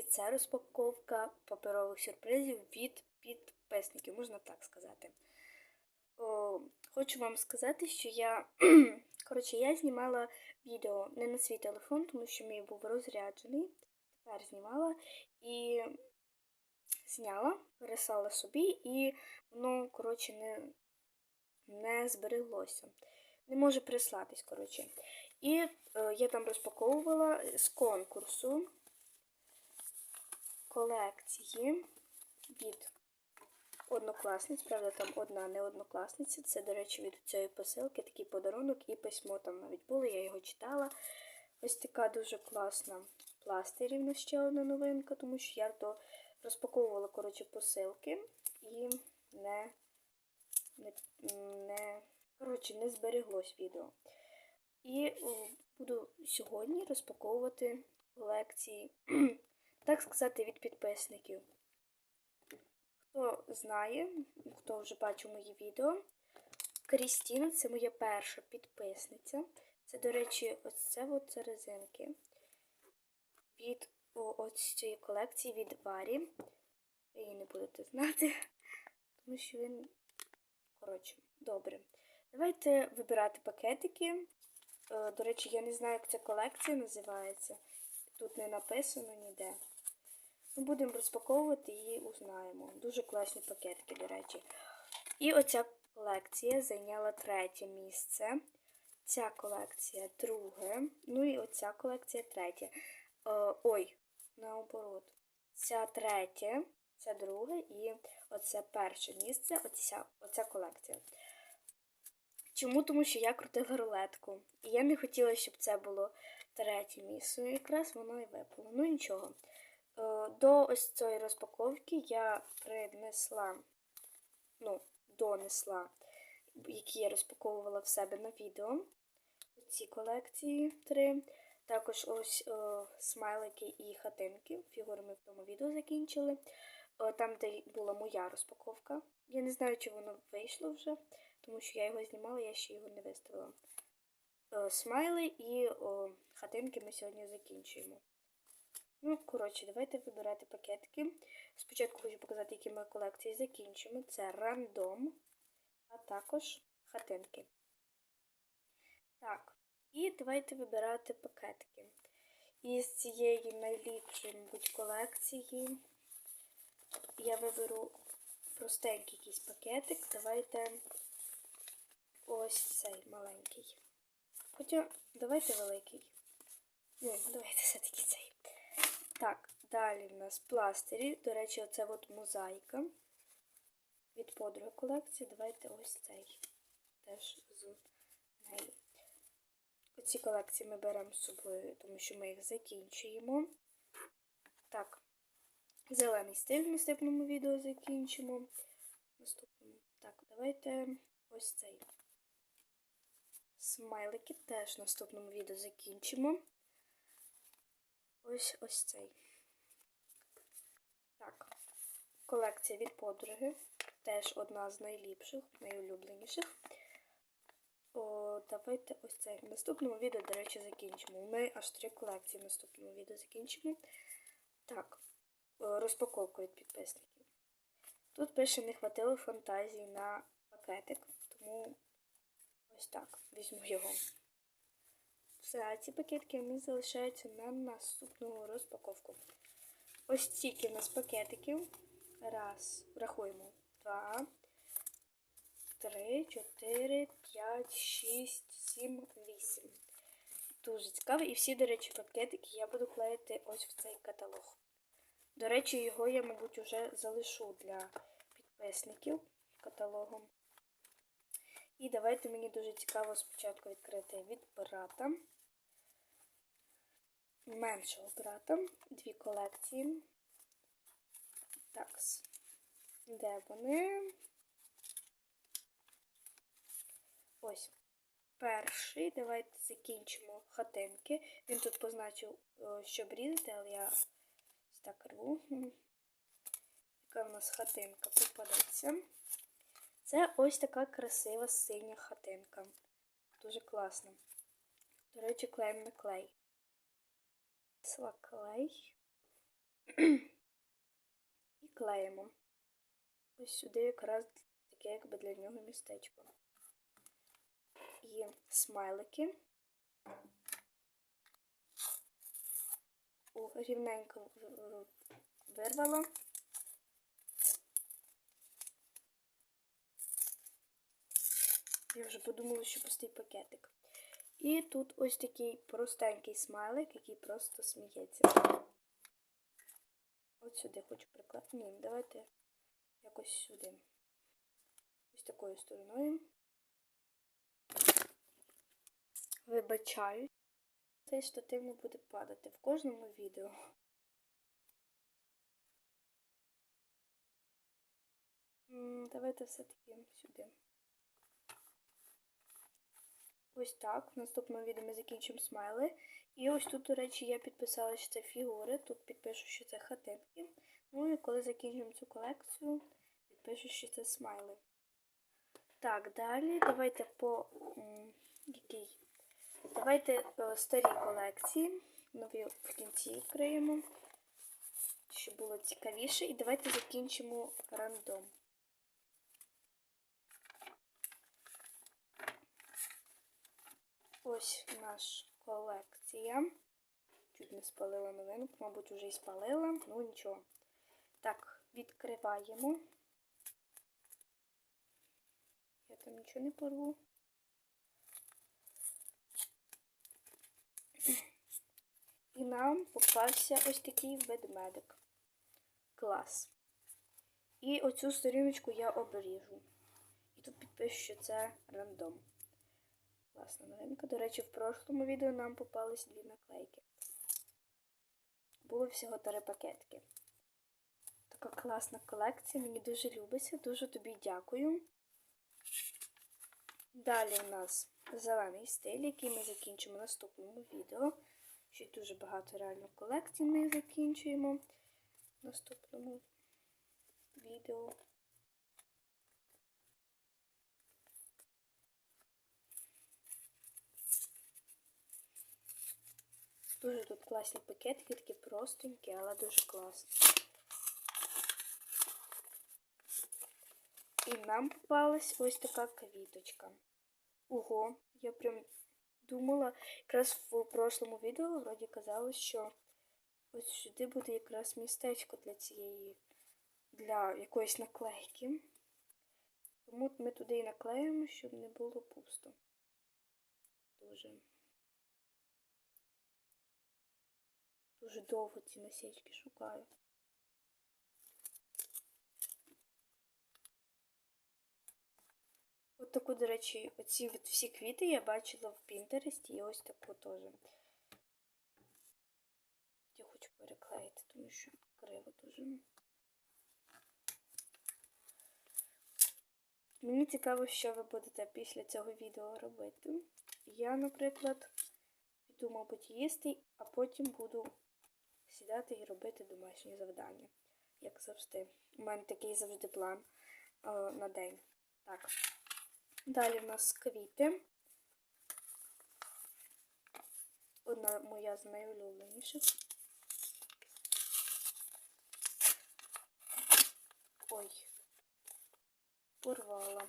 І це розпаковка паперових сюрпризів від підписників, можна так сказати. О, хочу вам сказати, що я. Коротше, я знімала відео не на свій телефон, тому що мій був розряджений. Тепер знімала і зняла, переслала собі, і воно, коротше, не, не збереглося. Не може прислатись, коротше. І е, я там розпаковувала з конкурсу колекції від однокласниць. Правда, там одна не однокласниця. Це, до речі, від цієї посилки такий подарунок і письмо там навіть було, я його читала. Ось така дуже класна пластирівна ще одна новинка, тому що я то розпаковувала коротше, посилки і не, не, не, коротше, не збереглось відео. І буду сьогодні розпаковувати колекції, так сказати, від підписників. Хто знає, хто вже бачив мої відео, Крістіна це моя перша підписниця. Це, до речі, ось це от резинки від ось цієї колекції від Варі. Ви її не будете знати, тому що він. Коротше, добре. Давайте вибирати пакетики. Е, До речі, я не знаю, як ця колекція називається. Тут не написано ніде. Ми будемо розпаковувати і узнаємо. Дуже класні пакетики, до речі. І оця колекція зайняла третє місце. Ця колекція друге. Ну і оця колекція третє. Е, ой, наоборот. Ця третє, це друге і оце перше місце, оця, оця колекція. Чому? Тому що я крутила рулетку. І я не хотіла, щоб це було третє місце. Якраз воно і випало. Ну нічого. Е, До ось цієї розпаковки я принесла, ну, донесла, які я розпаковувала в себе на відео. Ці колекції три. Також ось о, смайлики і хатинки. Фігури ми в тому відео закінчили. О, там, де була моя розпаковка. Я не знаю, чи воно вийшло вже, тому що я його знімала, я ще його не виставила. О, смайли і о, хатинки ми сьогодні закінчуємо. Ну, коротше, давайте вибирати пакетики. Спочатку хочу показати, які ми колекції закінчимо. Це рандом, а також хатинки. Так, і давайте вибирати пакетики. Із цієї найліпшої, мабуть, колекції я виберу простенький якийсь пакетик. Давайте ось цей маленький. Хоча, давайте великий. Ні, давайте все-таки цей. Так, далі в нас пластирі. До речі, оце от мозаїка від подруги колекції. Давайте ось цей. Теж з неї. Оці колекції ми беремо з собою, тому що ми їх закінчуємо. Так, зелений стиль в наступному відео закінчимо. Наступному. Так, давайте ось цей. Смайлики теж в наступному відео закінчимо. Ось ось цей. Так, колекція від подруги. Теж одна з найліпших, найулюбленіших. О, давайте ось цей. В наступному відео, до речі, закінчимо. Ми аж три колекції в наступному відео закінчимо. Так, розпаковку від підписників. Тут пише, не хватило фантазії на пакетик, тому ось так, візьму його. Все, ці пакетики нас залишаються на наступну розпаковку. Ось стільки у нас пакетиків. Раз, рахуємо. Два, три, чотири, п'ять, шість, сім, вісім. Дуже цікаво. І всі, до речі, пакетики я буду клеїти ось в цей каталог. До речі, його я, мабуть, вже залишу для підписників каталогом. І давайте мені дуже цікаво спочатку відкрити від брата. Меншого брата. Дві колекції. Так. Де вони? Ось. Перший. Давайте закінчимо хатинки. Він тут позначив, щоб різати, але я так рву. Яка в нас хатинка попадеться. Це ось така красива синя хатинка. Дуже класна. До речі, клеїмо на клей. Клей. І клеїмо. Ось сюди якраз таке якби для нього містечко. І смайлики. О, рівненько в- вирвало. Я вже подумала, що пустий пакетик. І тут ось такий простенький смайлик, який просто сміється. От сюди хочу прикласти. Ні, давайте якось сюди. Ось такою стороною. Вибачаю. Цей штатив не буде падати в кожному відео. Давайте все-таки сюди. Ось так. В наступному відео ми закінчимо смайли. І ось тут, до речі, я підписала, що це фігури. Тут підпишу, що це хатинки. Ну і коли закінчимо цю колекцію, підпишу, що це смайли. Так, далі давайте по який? Давайте е, старі колекції. Нові в кінці відкриємо, щоб було цікавіше. І давайте закінчимо рандом. Ось наша колекція. Чуть не спалила новинку, мабуть, вже і спалила, ну нічого. Так, відкриваємо. Я там нічого не порву. І нам попався ось такий ведмедик. Клас. І оцю сторіночку я обріжу. І тут підпишу, що це рандом. Класна новинка. До речі, в прошлому відео нам попались дві наклейки. Було всього три пакетки. Така класна колекція, мені дуже любиться, дуже тобі дякую. Далі у нас зелений стиль, який ми закінчимо в наступному відео. Ще дуже багато реально колекцій ми закінчуємо в наступному відео. Дуже тут класні пакетики, такі простенькі, але дуже класні. І нам попалась ось така квіточка. Ого, я прям думала, якраз в прошлому відео вроді казалось, що ось сюди буде якраз містечко для цієї, для якоїсь наклейки. Тому ми туди і наклеїмо, щоб не було пусто. Дуже. Дуже довго ці насічки шукаю. От таку, до речі, оці от всі квіти я бачила в Пінтересті і ось таку теж. Я хочу переклеїти, тому що криво дуже. Мені цікаво, що ви будете після цього відео робити. Я, наприклад, піду, мабуть, їсти, а потім буду сідати і робити домашні завдання, як завжди. У мене такий завжди план е, на день. Так. Далі в нас квіти. Одна моя з найулюбленіших. Ой, порвала.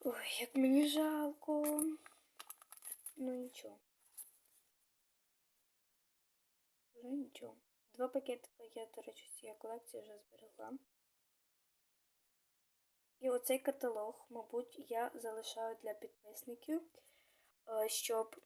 Ой, як мені жалко. Ну нічого. Вже нічого. Два пакетика я, до речі, з цієї колекції вже зберегла. І оцей каталог, мабуть, я залишаю для підписників, е, щоб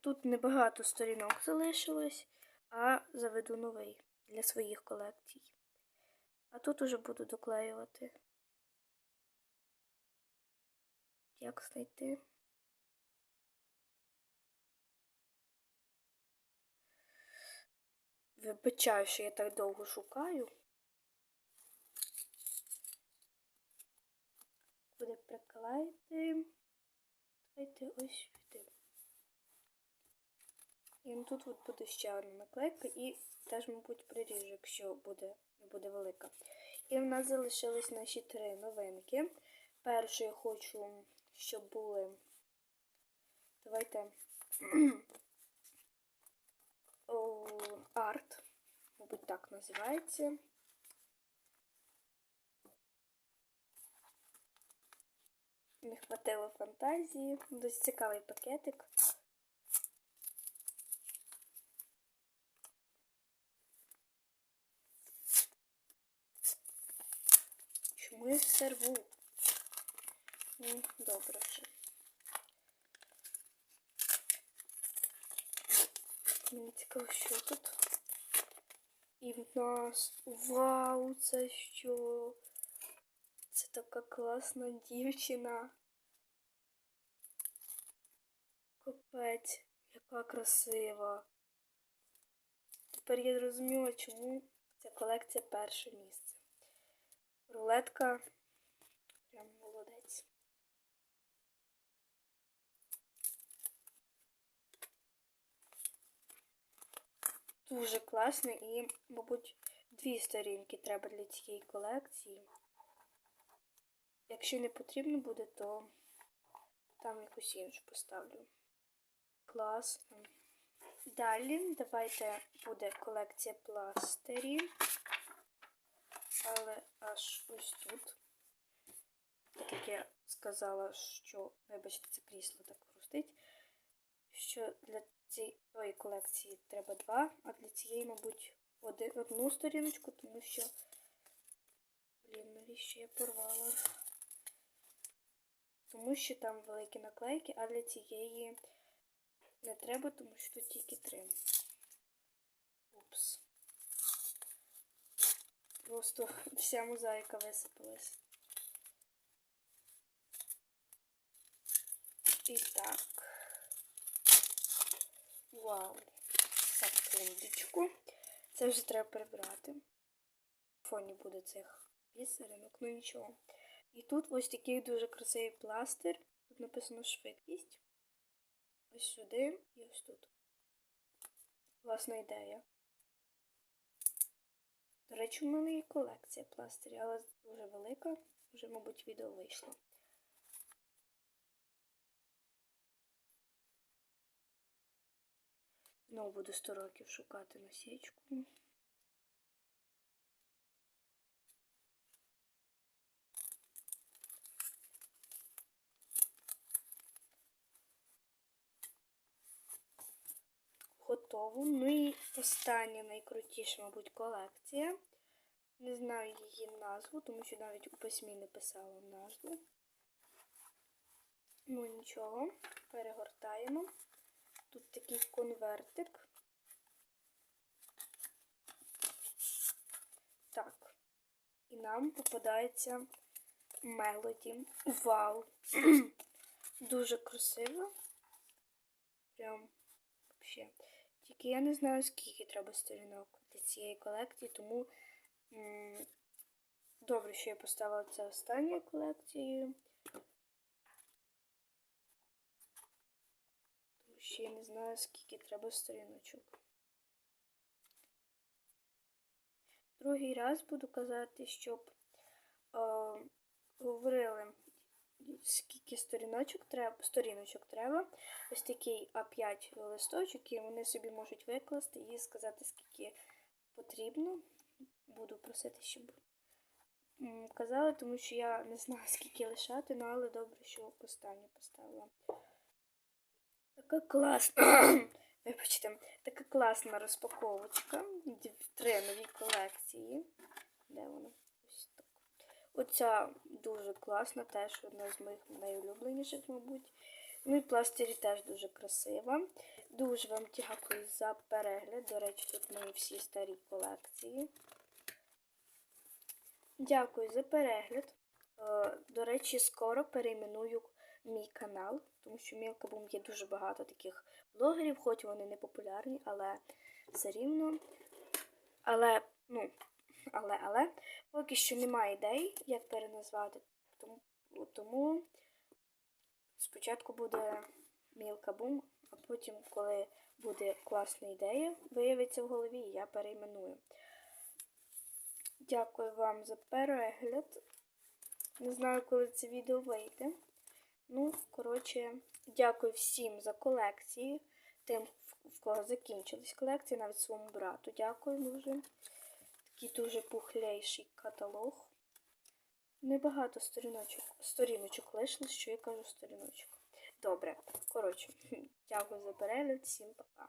тут небагато сторінок залишилось, а заведу новий для своїх колекцій. А тут уже буду доклеювати. Як знайти? Вибачаю, що я так довго шукаю. Буде приклеїти. Давайте ось сюди. І тут от буде ще одна наклейка і теж, мабуть, приріжу, якщо буде, буде велика. І в нас залишились наші три новинки. Першу я хочу, щоб були. Давайте о, арт, мабуть, так називається. Не хватило фантазії. Досить цікавий пакетик. Чому я все рву? Ну, добре вже. Мені цікаво, що тут. І в нас. Вау, це що? Це така класна дівчина. Капець, яка красива. Тепер я зрозуміла, чому ця колекція перше місце. Рулетка прям молодець. Дуже класний і, мабуть, дві сторінки треба для цієї колекції. Якщо не потрібно буде, то там якусь іншу поставлю. Класно. Далі давайте буде колекція пластирів. Але аж ось тут. Так як я сказала, що, вибачте, це крісло так хрустить, що для цієї тої колекції треба два, а для цієї, мабуть, один, одну сторіночку, тому що, блін, навіщо я порвала? Тому що там великі наклейки, а для цієї не треба, тому що тут тільки три. Упс. Просто вся мозаїка висипалась. І так. Вау. Секундочку. Це вже треба прибрати. В фоні буде цих бісеринок, ну нічого. І тут ось такий дуже красивий пластир. Тут написано швидкість. Ось сюди і ось тут. Класна ідея. До речі, у мене є колекція пластирів, але дуже велика. Вже, мабуть, відео вийшло. Знову буду 100 років шукати насічку. Готово. Ну і остання найкрутіша, мабуть, колекція. Не знаю її назву, тому що навіть у письмі не писала назву. Ну нічого, перегортаємо. Тут такий конвертик. Так. І нам попадається мелоді. Вау! Дуже красиво. Прям взагалі. Тільки я не знаю, скільки треба сторінок для цієї колекції, тому добре, що я поставила це останньою колекцією. Я не знаю, скільки треба сторіночок. Другий раз буду казати, щоб е, говорили, скільки сторіночок треба, сторіночок треба. Ось такий А5 листочок, і вони собі можуть викласти і сказати, скільки потрібно. Буду просити, щоб казали, тому що я не знаю, скільки лишати, ну, але добре, що останню поставила. Така класна. Вибачте, така класна розпаковочка. Три нові колекції. Де вона? Ось так. Оця дуже класна, теж одна з моїх найулюбленіших, мабуть. Ну і пластирі теж дуже красива. Дуже вам дякую за перегляд. До речі, тут мої всі старі колекції. Дякую за перегляд. Е, До речі, скоро перейменую мій канал, тому що Мілкабум є дуже багато таких блогерів, хоч вони не популярні, але все рівно. Але, ну, але, але, поки що немає ідей, як переназвати. Тому, тому спочатку буде Мілкабум, а потім, коли буде класна ідея, виявиться в голові, я перейменую. Дякую вам за перегляд. Не знаю, коли це відео вийде. Ну, коротше, дякую всім за колекції, тим, в кого закінчились колекції, навіть своєму брату. Дякую дуже. Такий дуже пухлейший каталог. Небагато сторіночок, сторіночок лишилось, що я кажу сторіночок. Добре, коротше, дякую за перегляд, всім пока.